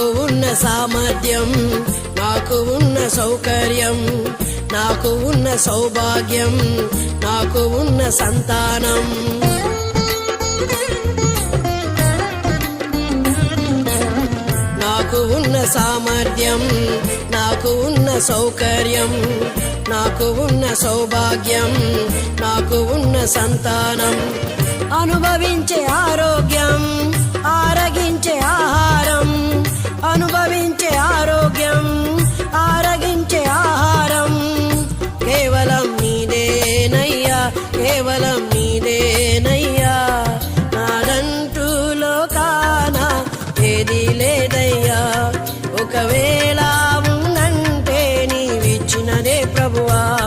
నాకు ఉన్న సామర్థ్యం నాకు ఉన్న సౌకర్యం నాకు ఉన్న సౌభాగ్యం నాకు ఉన్న సంతానం. నాకు ఉన్న సామర్థ్యం నాకు ఉన్న సౌకర్యం నాకు ఉన్న సౌభాగ్యం నాకు ఉన్న సంతానం. అనుభవించే ఆరో అనుభవించే ఆరోగ్యం ఆరగించే ఆహారం. కేవలం మీదేనయ్యా కేవలం మీదేనయ్యా నాదంటూ లోకాన ఏది లేదయ్యా. ఒకవేళ ఉందంటే నీవిచ్చినదే ప్రభువా.